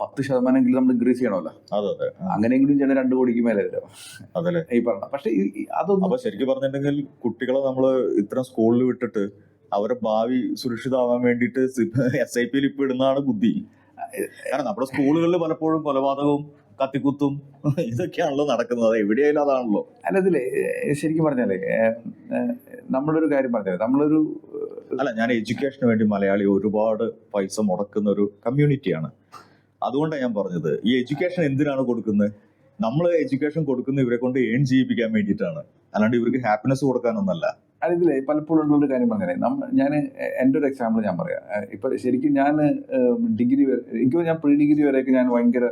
പത്ത് ശതമാനമെങ്കിലും നമ്മൾ ഇൻക്രീസ് ചെയ്യണമല്ലോ. അതെ അതെ. അങ്ങനെയെങ്കിലും ചില രണ്ടു കോടിക്ക് മേലെ വരാം. അതല്ലേ? ഈ പറഞ്ഞ പക്ഷെ അതൊന്നും ശരിക്കും പറഞ്ഞിട്ടുണ്ടെങ്കിൽ കുട്ടികളെ നമ്മൾ ഇത്തരം സ്കൂളിൽ വിട്ടിട്ട് അവരെ ഭാവി സുരക്ഷിതമാവാൻ വേണ്ടിയിട്ട് എസ് ഐ പിയിൽ ഇപ്പൊ ഇടുന്നതാണ് ബുദ്ധി. കാരണം നമ്മുടെ സ്കൂളുകളിൽ പലപ്പോഴും കൊലപാതകവും കത്തിക്കുത്തും ഇതൊക്കെയാണല്ലോ നടക്കുന്നത്. എവിടെയായാലും അതാണല്ലോ. അല്ല ഇതിൽ ശരിക്കും പറഞ്ഞാലേ നമ്മളൊരു കാര്യം പറഞ്ഞാലേ നമ്മളൊരു അല്ല ഞാൻ എഡ്യൂക്കേഷന് വേണ്ടി മലയാളി ഒരുപാട് പൈസ മുടക്കുന്ന ഒരു കമ്മ്യൂണിറ്റിയാണ്. അതുകൊണ്ടാണ് ഞാൻ പറഞ്ഞത്. ഈ എഡ്യൂക്കേഷൻ എന്തിനാണ് കൊടുക്കുന്നത്? നമ്മൾ എഡ്യൂക്കേഷൻ കൊടുക്കുന്ന ഇവരെ കൊണ്ട് ഏൺ ചെയ്യിപ്പിക്കാൻ വേണ്ടിയിട്ടാണ്. അല്ലാണ്ട് ഇവർക്ക് ഹാപ്പിനെസ് കൊടുക്കാനൊന്നല്ല. അതിലെ പലപ്പോഴും പലപ്പോഴും ഉള്ളൊരു കാര്യം പറഞ്ഞേ നമ്മൾ ഞാൻ എന്റെ ഒരു എക്സാമ്പിൾ ഞാൻ പറയാം. ഇപ്പൊ ശരിക്കും ഞാൻ ഡിഗ്രി വരെ എനിക്ക് ഞാൻ പ്രീ ഡിഗ്രി വരെയൊക്കെ ഞാൻ ഭയങ്കര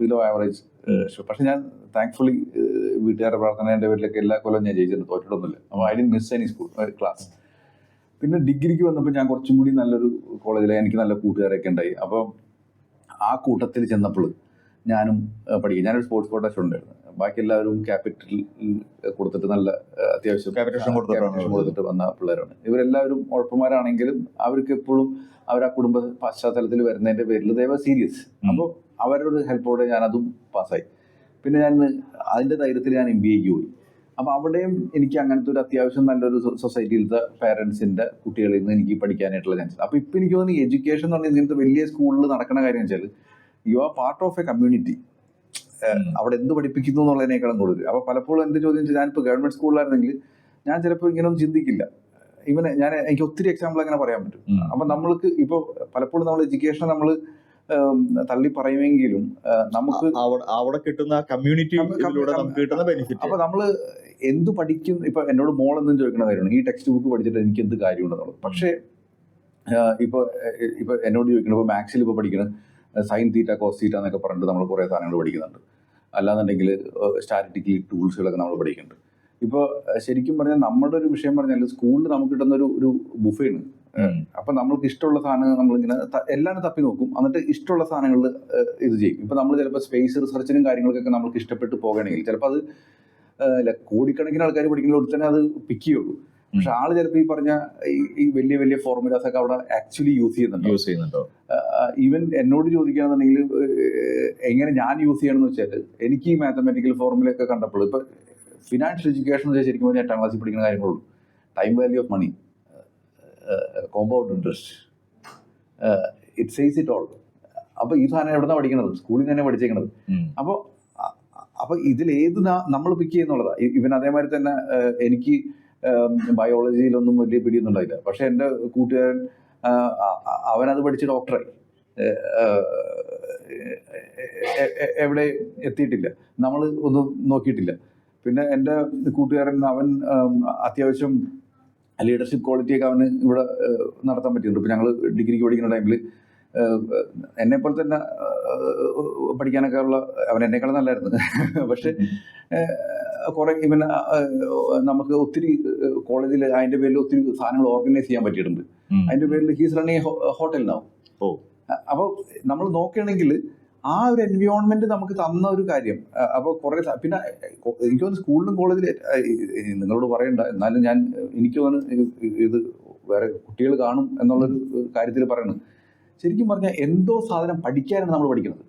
ബിലോ ആവറേജ് പക്ഷെ ഞാൻ താങ്ക്ഫുള്ളി വീട്ടുകാരുടെ പ്രാർത്ഥന എന്റെ വീട്ടിലൊക്കെ എല്ലാ കൊല്ലം ഞാൻ ജയിച്ചിട്ടുണ്ട് തോറ്റിട്ടൊന്നുമില്ല. അപ്പോൾ I did miss any school class പിന്നെ ഡിഗ്രിക്ക് വന്നപ്പോൾ ഞാൻ കുറച്ചും കൂടി നല്ലൊരു കോളേജിലെ എനിക്ക് നല്ല കൂട്ടുകാരൊക്കെ ഉണ്ടായി. അപ്പം ആ കൂട്ടത്തിൽ ചെന്നപ്പോൾ ഞാനും പഠിക്കും. ഞാനൊരു സ്പോർട്സ് കോട്ടേഷൻ ഉണ്ടായിരുന്നു. ബാക്കി എല്ലാവരും ക്യാപിറ്റൽ കൊടുത്തിട്ട് നല്ല അത്യാവശ്യം കൊടുത്തിട്ട് വന്ന പിള്ളേരാണ്. ഇവരെല്ലാവരും ഉഴപ്പന്മാരാണെങ്കിലും അവർക്ക് എപ്പോഴും അവർ ആ കുടുംബ പശ്ചാത്തലത്തിൽ വരുന്നതിന്റെ പേരിൽ ദൈവ സീരിയസ്. അപ്പോൾ അവരുടെ ഹെൽപ്പോടെ ഞാൻ അതും പാസ്സായി. പിന്നെ ഞാൻ അതിന്റെ ധൈര്യത്തിൽ ഞാൻ എം ബി എക്ക് പോയി. അപ്പോൾ അവിടെയും എനിക്ക് അങ്ങനത്തെ ഒരു അത്യാവശ്യം നല്ലൊരു സൊസൈറ്റിയിലത്തെ പാരന്റ്സിന്റെ കുട്ടികളിൽ നിന്ന് എനിക്ക് പഠിക്കാനായിട്ടുള്ള ചാൻസ് അപ്പോൾ ഇപ്പൊ എനിക്ക് തോന്നുന്നു എഡ്യൂക്കേഷൻ എന്ന് പറഞ്ഞാൽ ഇങ്ങനത്തെ വലിയ സ്കൂളിൽ നടക്കുന്ന കാര്യം വെച്ചാൽ you are part of a community അവിടെ എന്ത് പഠിപ്പിക്കുന്നു എന്നുള്ളതിനേക്കാളും കൂടുതൽ. അപ്പോൾ പലപ്പോഴും എന്റെ ചോദ്യം വെച്ചാൽ ഞാനിപ്പോൾ ഗവൺമെന്റ് സ്കൂളിലായിരുന്നെങ്കിൽ ഞാൻ ചിലപ്പോൾ ഇങ്ങനെയൊന്നും ചിന്തിക്കില്ല. ഇവനെ ഞാൻ എനിക്ക് ഒത്തിരി എക്സാമ്പിൾ അങ്ങനെ പറയാൻ പറ്റും. അപ്പൊ അപ്പം നമ്മൾക്ക് ഇപ്പോൾ പലപ്പോഴും നമ്മൾ എഡ്യൂക്കേഷൻ നമ്മൾ തള്ളി പറയുമെങ്കിലും നമുക്ക് അവിടെ കിട്ടുന്ന കമ്മ്യൂണിറ്റി കിട്ടുന്ന ബെനിഫിറ്റ് അപ്പൊ നമ്മൾ എന്ത് പഠിക്കും ഇപ്പൊ എന്നോട് മോൾ എന്നും ചോദിക്കുന്ന കാര്യമാണ് ഈ ടെക്സ്റ്റ് ബുക്ക് പഠിച്ചിട്ട് എനിക്ക് എന്ത് കാര്യമുണ്ടെന്നുള്ളത്? പക്ഷേ ഇപ്പൊ ഇപ്പൊ എന്നോട് ചോദിക്കണം ഇപ്പൊ മാത്സിൽ ഇപ്പൊ പഠിക്കണം സൈൻ തീറ്റ കോസ് തീറ്റ എന്നൊക്കെ പറഞ്ഞിട്ട് നമ്മൾ കുറേ സാധനങ്ങൾ പഠിക്കുന്നുണ്ട്. അല്ലാന്നുണ്ടെങ്കിൽ സ്റ്റാറ്റിറ്റിക്കലി ടൂൾസുകളൊക്കെ നമ്മൾ പഠിക്കുന്നുണ്ട്. ഇപ്പോൾ ശരിക്കും പറഞ്ഞാൽ നമ്മുടെ ഒരു വിഷയം പറഞ്ഞാൽ സ്കൂളിൽ നമുക്ക് കിട്ടുന്ന ഒരു ഒരു ബുഫേണ്. അപ്പം നമ്മൾക്ക് ഇഷ്ടമുള്ള സാധനങ്ങൾ നമ്മളിങ്ങനെ എല്ലാം എല്ലാവരും തപ്പി നോക്കും. എന്നിട്ട് ഇഷ്ടമുള്ള സാധനങ്ങളിൽ ഇത് ചെയ്യും. ഇപ്പം നമ്മൾ ചിലപ്പോൾ സ്പേസ് റിസർച്ചിനും കാര്യങ്ങൾക്കൊക്കെ നമ്മൾക്ക് ഇഷ്ടപ്പെട്ട് പോകുകയാണെങ്കിൽ ചിലപ്പോൾ അത് കോടിക്കണക്കിന് ആൾക്കാർ പഠിക്കുന്ന തന്നെ അത് പിക്ക് ചെയ്യുള്ളൂ. പക്ഷെ ആൾ ചിലപ്പോൾ ഈ പറഞ്ഞ ഈ- വലിയ വലിയ ഫോർമുലാസ് ഒക്കെ അവിടെ ആക്ച്വലി യൂസ് ചെയ്യുന്നുണ്ടോ? യൂസ് ചെയ്യുന്നുണ്ടോ? ഈവൻ എന്നോട് ചോദിക്കുകയാണെന്നുണ്ടെങ്കിൽ എങ്ങനെ ഞാൻ യൂസ് ചെയ്യണമെന്ന് വെച്ചാൽ എനിക്ക് ഈ മാത്തമാറ്റിക്കൽ ഫോർമുലയൊക്കെ കണ്ടപ്പോൾ ഇപ്പൊ ഫിനാൻഷ്യൽ എഡ്യൂക്കേഷൻ എന്ന് ശരിക്കും പറഞ്ഞാൽ എട്ടാം ക്ലാസ്സിൽ പഠിക്കുന്ന കാര്യങ്ങളുള്ളൂ. Time value of money compound interest it says it all അപ്പൊ ഈ സാധനം എവിടെ നിന്നാണ് പഠിക്കണത്? സ്കൂളിൽ തന്നെ പഠിച്ചേക്കണത്. അപ്പൊ അപ്പോൾ ഇതിൽ ഏത് നമ്മൾ പിക്ക് ചെയ്യുന്നുള്ളതാ. ഇവൻ അതേമാതിരി തന്നെ എനിക്ക് ബയോളജിയിലൊന്നും വലിയ പിടിയൊന്നും ഉണ്ടായില്ല പക്ഷെ എന്റെ കൂട്ടുകാരൻ അവനത് പഠിച്ച് ഡോക്ടറായി. എവിടെ എത്തിയിട്ടില്ല. നമ്മൾ ഒന്നും നോക്കിയിട്ടില്ല. പിന്നെ എന്റെ കൂട്ടുകാരൻ അവൻ അത്യാവശ്യം ലീഡർഷിപ്പ് ക്വാളിറ്റിയൊക്കെ അവന് ഇവിടെ നടത്താൻ പറ്റിയിട്ടുണ്ട്. ഇപ്പം ഞങ്ങൾ ഡിഗ്രിക്ക് പഠിക്കുന്ന ടൈമിൽ എന്നെ പോലെ തന്നെ പഠിക്കാനൊക്കെ ഉള്ള അവൻ എന്നെക്കാളും നല്ലായിരുന്നു. പക്ഷെ കുറെ ഇവൻ നമുക്ക് ഒത്തിരി കോളേജിൽ അതിന്റെ പേരിൽ ഒത്തിരി സാധനങ്ങൾ ഓർഗനൈസ് ചെയ്യാൻ പറ്റിയിട്ടുണ്ട്. അതിന്റെ പേരിൽ ഹീസ് റണ്ണിങ് ഹോട്ടൽ നാവും ഓ. അപ്പോൾ നമ്മൾ നോക്കുകയാണെങ്കിൽ ആ ഒരു എൻവയോൺമെന്റ് നമുക്ക് തന്ന ഒരു കാര്യം. അപ്പോൾ കുറെ പിന്നെ എനിക്ക് തോന്നുന്നു സ്കൂളിലും കോളേജിലും നിങ്ങളോട് പറയണ്ട. എന്നാലും ഞാൻ എനിക്ക് തോന്നുന്നു ഇത് ഇത് വേറെ കുട്ടികൾ കാണും എന്നുള്ളൊരു കാര്യത്തിൽ പറയുന്നത് ശരിക്കും പറഞ്ഞാൽ എന്തോ സാധനം പഠിക്കാനാണ് നമ്മൾ പഠിക്കുന്നത്.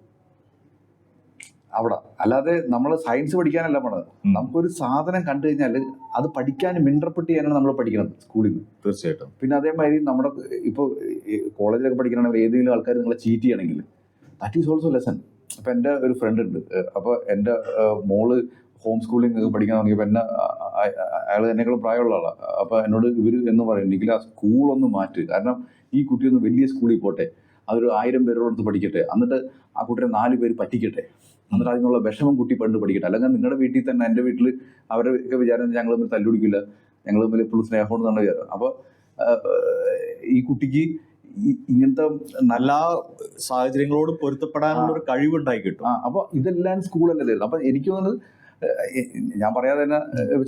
അവിടെ. അല്ലാതെ നമ്മൾ സയൻസ് പഠിക്കാനല്ല പോണത്. നമുക്കൊരു സാധനം കണ്ടു കഴിഞ്ഞാൽ അത് പഠിക്കാനും ഇന്റർപ്രറ്റ് ചെയ്യാനാണ് നമ്മൾ പഠിക്കുന്നത് സ്കൂളിൽ നിന്ന് തീർച്ചയായിട്ടും. പിന്നെ അതേമാതിരി നമ്മുടെ ഇപ്പോൾ കോളേജിലൊക്കെ പഠിക്കണമെങ്കിൽ ഏതെങ്കിലും ആൾക്കാർ നിങ്ങളെ ചീറ്റ് ചെയ്യണമെങ്കിൽ. ദാറ്റ് ഈസ് ഓൾസോ ലെസൺ അപ്പം എന്റെ ഒരു ഫ്രണ്ട് ഉണ്ട്. അപ്പോൾ എന്റെ മോൾ ഹോം സ്കൂളിംഗ് ഒക്കെ പഠിക്കാൻ തുടങ്ങിയപ്പോൾ എന്നെ അയാൾ എന്നെക്കാളും പ്രായമുള്ള ആളാണ് അപ്പോൾ എന്നോട് ഇവർ എന്ന് പറയും എനിക്ക് ആ സ്കൂളൊന്ന് മാറ്റി. കാരണം ഈ കുട്ടിയൊന്ന് വലിയ സ്കൂളിൽ പോട്ടെ. അതൊരു ആയിരം പേരോടൊത്ത് പഠിക്കട്ടെ. എന്നിട്ട് ആ കുട്ടിയെ നാല് പേര് പറ്റിക്കട്ടെ. എന്നിട്ട് അതിനുള്ള വിഷമം കുട്ടി പണ്ട് പഠിക്കട്ടെ. അല്ലെങ്കിൽ നിങ്ങളുടെ വീട്ടിൽ തന്നെ എന്റെ വീട്ടിൽ അവരൊക്കെ വിചാരം ഞങ്ങൾ തമ്മിൽ തല്ലുപിടിക്കില്ല. ഞങ്ങൾ തമ്മിൽ എപ്പോഴും സ്നേഹമുണ്ടെന്നാണ് വിചാരം. അപ്പോൾ ഈ കുട്ടിക്ക് ഇങ്ങനത്തെ നല്ല സാഹചര്യങ്ങളോട് പൊരുത്തപ്പെടാനുള്ള ഒരു കഴിവുണ്ടായി കിട്ടും. അപ്പോൾ ഇതെല്ലാം സ്കൂളല്ലേ തരുന്നത് അപ്പം എനിക്ക് തോന്നുന്നത് ഞാൻ പറയാതെ തന്നെ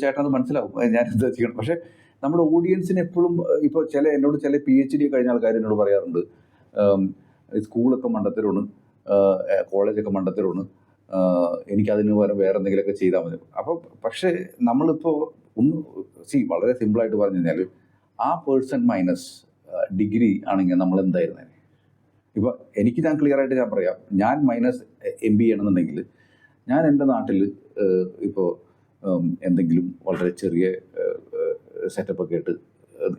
ചേട്ടനത് മനസ്സിലാവും. ഞാൻ എന്താ ചെയ്യണം പക്ഷേ നമ്മുടെ ഓഡിയൻസിന് എപ്പോഴും ഇപ്പോൾ ചില എന്നോട് ചില പി എച്ച് ഡി കഴിഞ്ഞ ആൾക്കാർ എന്നോട് പറയാറുണ്ട്. സ്കൂളൊക്കെ മണ്ടത്തരമാണ്. കോളേജൊക്കെ മണ്ടത്തരമാണ്. എനിക്കതിന് പകരം വേറെ എന്തെങ്കിലുമൊക്കെ ചെയ്താൽ മതി. അപ്പോൾ പക്ഷേ നമ്മളിപ്പോൾ ഒന്ന് സി വളരെ സിമ്പിളായിട്ട് പറഞ്ഞു കഴിഞ്ഞാൽ ആ പേഴ്സൺ മൈനസ് ഡിഗ്രി ആണെങ്കിൽ നമ്മൾ എന്തായിരുന്നേ? ഇപ്പോൾ എനിക്ക് ഞാൻ ക്ലിയർ ആയിട്ട് ഞാൻ പറയാം. ഞാൻ മൈനസ് എം ബി ചെയ്യണമെന്നുണ്ടെങ്കിൽ ഞാൻ എന്റെ നാട്ടിൽ ഇപ്പോൾ എന്തെങ്കിലും വളരെ ചെറിയ സെറ്റപ്പ് ഒക്കെ ആയിട്ട്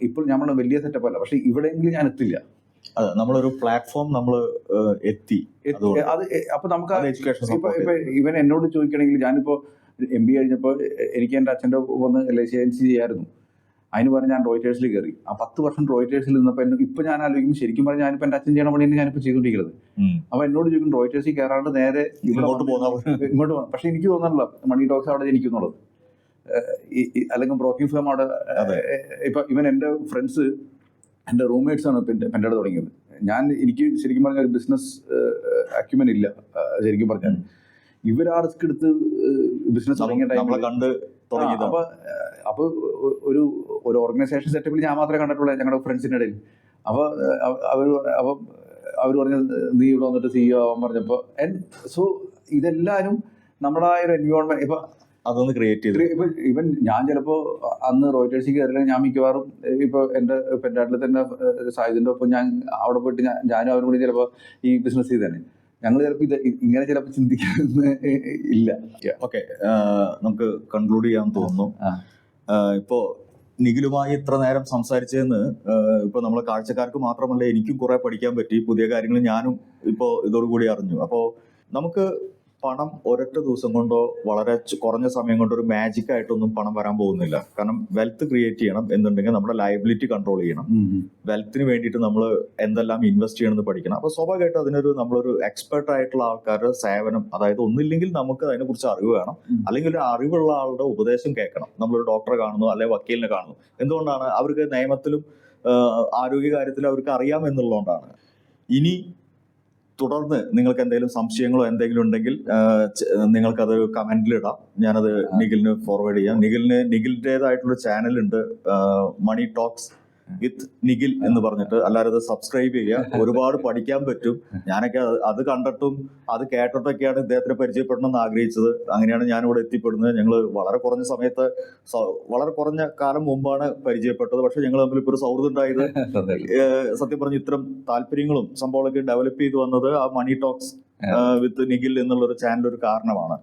ഇപ്പോൾ നമ്മൾ വലിയ സെറ്റപ്പ് അല്ല. പക്ഷേ ഇവിടെയെങ്കിലും ഞാൻ എത്തില്ല. അതെ നമ്മളൊരു പ്ലാറ്റ്ഫോം നമ്മൾ എത്തി. അത് അപ്പൊ നമുക്ക് എഡ്യൂക്കേഷൻ ഇവൻ എന്നോട് ചോദിക്കണമെങ്കിൽ ഞാനിപ്പോ എം ബി കഴിഞ്ഞപ്പോൾ എനിക്ക് എന്റെ അച്ഛന്റെ വന്ന് എൽ ഐ സി ഏജൻസി ചെയ്യായിരുന്നു. അതിന് പറഞ്ഞ് ഞാൻ റോയിറ്റേഴ്സിൽ കയറി ആ പത്ത് വർഷം റോയിറ്റേഴ്സിൽ നിന്നപ്പോൾ എന്നെ ഇപ്പൊ ഞാൻ ആലോചിക്കും ശരിക്കും പറഞ്ഞാൽ ഞാനിപ്പോൾ എന്റെ അച്ഛൻ ചെയ്യണ പണിയാണ് ഞാനിപ്പോൾ ചെയ്തുകൊണ്ടിരിക്കുന്നത് അപ്പൊ എന്നോട് ചോദിക്കും റോയിറ്റേഴ്സിൽ കയറാണ്ട് നേരെ ഇങ്ങോട്ട് പോകുന്ന ഇങ്ങോട്ട് പോകാം പക്ഷെ എനിക്ക് തോന്നുന്നില്ല മണി ടോക്സ് അവിടെ ജനിക്കുന്നുള്ളത്. അല്ലെങ്കിൽ ബ്രോക്കിംഗ് ഫേം അവിടെ. ഇപ്പൊ ഇവൻ എന്റെ ഫ്രണ്ട്സ് എന്റെ റൂംമേറ്റ്സ് ആണ് ഇപ്പം എന്റെ അടുത്ത് തുടങ്ങിയത്. ഞാൻ എനിക്ക് ശരിക്കും പറഞ്ഞാൽ ഒരു ബിസിനസ് അക്യുമൻ ഇല്ല. ശരിക്കും പറഞ്ഞാൽ. റിസ്ക് എടുത്ത് ബിസിനസ് തുടങ്ങിയ കണ്ട് അപ്പൊ അപ്പൊ ഒരു ഒരു ഓർഗനൈസേഷൻ സെറ്റപ്പിൽ ഞാൻ മാത്രമേ കണ്ടിട്ടുള്ളൂ ഞങ്ങളുടെ ഫ്രണ്ട്സിന്റെ ഇടയിൽ. അപ്പൊ അവർ അപ്പൊ അവർ പറഞ്ഞ നീ ഇവിടെ വന്നിട്ട് സിഇഒ ആവാൻ പറഞ്ഞപ്പോ സോ ഇതെല്ലാരും നമ്മുടെ ആ ഒരു എൻവയോൺമെന്റ് ഇപ്പൊ അതൊന്ന് ക്രിയേറ്റ് ചെയ്തു. ഇവൻ ഞാൻ ചിലപ്പോ അന്ന് റോയിറ്റേഴ്സിൽ കയറില്ല ഞാൻ മിക്കവാറും ഇപ്പൊ എന്റെ പെൻഡാട്ടിൽ തന്നെ സായുധന്റെ ഒപ്പം ഞാൻ അവിടെ പോയിട്ട് ഞാൻ ഞാനും അവരും കൂടി ചിലപ്പോ ഈ ബിസിനസ് ചെയ്തേനെ. ഞങ്ങൾ ചിലപ്പോ ഇത് ഇങ്ങനെ ചിലപ്പോ ചിന്തിക്കുന്ന ഇല്ല. ഓക്കെ നമുക്ക് കൺക്ലൂഡ് ചെയ്യാൻ തോന്നുന്നു. ഇപ്പോ നിഖിലുമായി ഇത്ര നേരം സംസാരിച്ചതെന്ന് ഇപ്പൊ നമ്മളെ കാഴ്ചക്കാർക്ക് മാത്രമല്ല എനിക്കും കുറെ പഠിക്കാൻ പറ്റി. പുതിയ കാര്യങ്ങൾ ഞാനും ഇപ്പോ ഇതോടുകൂടി അറിഞ്ഞു. അപ്പോ നമുക്ക് പണം ഒരൊറ്റ ദിവസം കൊണ്ടോ വളരെ കുറഞ്ഞ സമയം കൊണ്ടോ ഒരു മാജിക് ആയിട്ടൊന്നും പണം വരാൻ പോകുന്നില്ല. കാരണം വെൽത്ത് ക്രിയേറ്റ് ചെയ്യണം എന്നുണ്ടെങ്കിൽ നമ്മുടെ ലയബിലിറ്റി കൺട്രോൾ ചെയ്യണം. വെൽത്തിന് വേണ്ടിയിട്ട് നമ്മൾ എന്തെല്ലാം ഇൻവെസ്റ്റ് ചെയ്യണം എന്ന് പഠിക്കണം. അപ്പൊ സ്വാഭാവികമായിട്ട് അതിനൊരു നമ്മളൊരു എക്സ്പെർട്ട് ആയിട്ടുള്ള ആൾക്കാരുടെ സേവനം അതായത് ഒന്നില്ലെങ്കിൽ നമുക്ക് അതിനെക്കുറിച്ച് അറിവ് വേണം. അല്ലെങ്കിൽ ഒരു അറിവുള്ള ആളുടെ ഉപദേശം കേൾക്കണം. നമ്മളൊരു ഡോക്ടറെ കാണുന്നു അല്ലെങ്കിൽ വക്കീലിനെ കാണുന്നു. എന്തുകൊണ്ടാണ് അവർക്ക് നിയമത്തിലും ആരോഗ്യ കാര്യത്തിലും അവർക്ക് അറിയാം എന്നുള്ളതുകൊണ്ടാണ്. ഇനി തുടർന്ന് നിങ്ങൾക്ക് എന്തെങ്കിലും സംശയങ്ങളോ എന്തെങ്കിലും ഉണ്ടെങ്കിൽ നിങ്ങൾക്കത് കമന്റിൽ ഇടാം. ഞാനത് നിഖിലിന് ഫോർവേഡ് ചെയ്യാം. നിഖിലിന് നിഖിലിന്റെതായിട്ടുള്ള ചാനലുണ്ട് മണി ടോക്സ് വിത്ത് നിഖിൽ എന്ന് പറഞ്ഞിട്ട് അല്ലാതെ അത് സബ്സ്ക്രൈബ് ചെയ്യുക. ഒരുപാട് പഠിക്കാൻ പറ്റും. ഞാനൊക്കെ അത് കണ്ടിട്ടും അത് കേട്ടിട്ടൊക്കെയാണ് ഇദ്ദേഹത്തിനെ പരിചയപ്പെടണം എന്ന് ആഗ്രഹിച്ചത്. അങ്ങനെയാണ് ഞാനിവിടെ എത്തിപ്പെടുന്നത്. ഞങ്ങൾ വളരെ കുറഞ്ഞ സമയത്ത് വളരെ കുറഞ്ഞ കാലം മുമ്പാണ് പരിചയപ്പെട്ടത്. പക്ഷെ ഞങ്ങൾ തമ്മിൽ ഇപ്പോൾ ഒരു സൗഹൃദം ഉണ്ടായത്. സത്യം പറഞ്ഞ ഇത്തരം താല്പര്യങ്ങളും സംഭവങ്ങളൊക്കെ ഡെവലപ്പ് ചെയ്തു വന്നത് ആ മണി ടോക്സ് വിത്ത് നിഖിൽ എന്നുള്ള ഒരു ചാനൽ ഒരു കാരണമാണ്.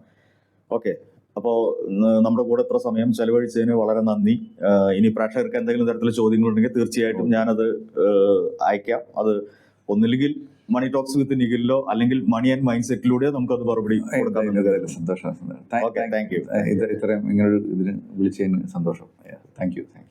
ഓക്കെ അപ്പോൾ നമ്മുടെ കൂടെ ഇത്ര സമയം ചെലവഴിച്ചതിന് വളരെ നന്ദി. ഇനി പ്രേക്ഷകർക്ക് എന്തെങ്കിലും തരത്തിലുള്ള ചോദ്യങ്ങളുണ്ടെങ്കിൽ തീർച്ചയായിട്ടും ഞാനത് അയക്കാം. അത് ഒന്നില്ലെങ്കിൽ മണി ടോക്സ് വിത്ത് നിഖിലിലോ അല്ലെങ്കിൽ മണി ആൻഡ് മൈൻഡ് സെറ്റിലൂടെയോ നമുക്കത് മറുപടി കൊടുക്കാൻ സന്തോഷം. Thank you. ഇത് ഇത്രയും ഇങ്ങനൊരു ഇതിന് വിളിച്ചതിന് സന്തോഷം. Thank you thank you